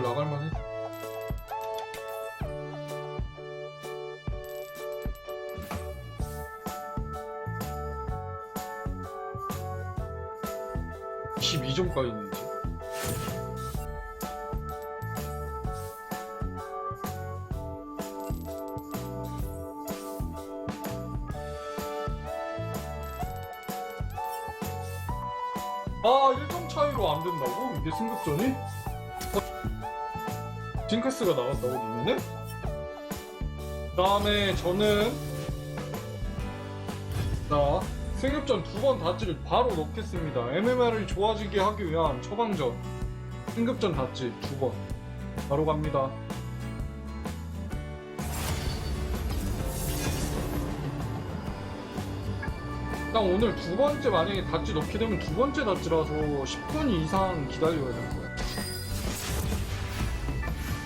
잘 나갈만해. (12점까지) 있는지 아 1점 차이로 안 된다고? 이게 승급전이? 어, 징크스가 나왔다고 니네는? 다음에 저는 자 승급전 두번 다지를 바로 넣겠습니다 MMR을 좋아지게 하기 위한 처방전 승급전 다지 두번 바로 갑니다 일단 오늘 두 번째 만약에 다찌 넣게 되면 두 번째 다찌라서 10분 이상 기다려야 될 거예요.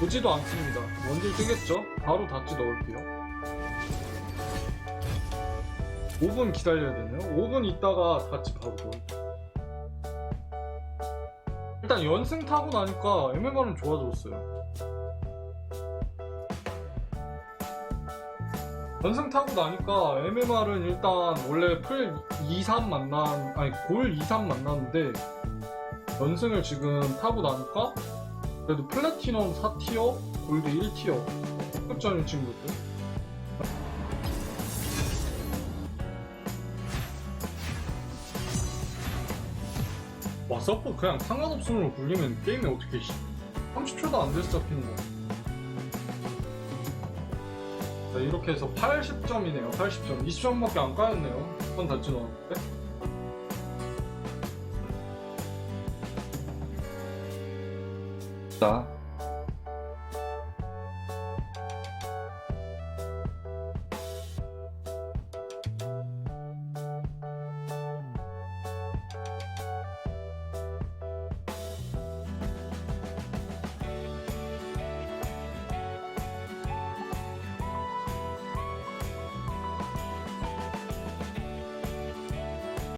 보지도 않습니다. 원딜 뜨겠죠? 바로 다찌 넣을게요. 5분 기다려야 되네요. 5분 있다가 다찌 바로 넣을게요. 일단 연승 타고 나니까 MMR은 좋아졌어요. 연승 타고 나니까 MMR은 일단 원래 풀 2, 3 만난 아니 골 2, 3 만났는데 연승을 지금 타고 나니까 그래도 플래티넘 4티어 골드 1티어 급전인 친구들 와 서포 그냥 상관없음으로 굴리면 게임이 어떻게 30초도 안 돼서 잡히는 거야 자, 이렇게 해서 80점이네요. 80점. 20점밖에 안 까였네요. 한번 다지 넣었는데. 자,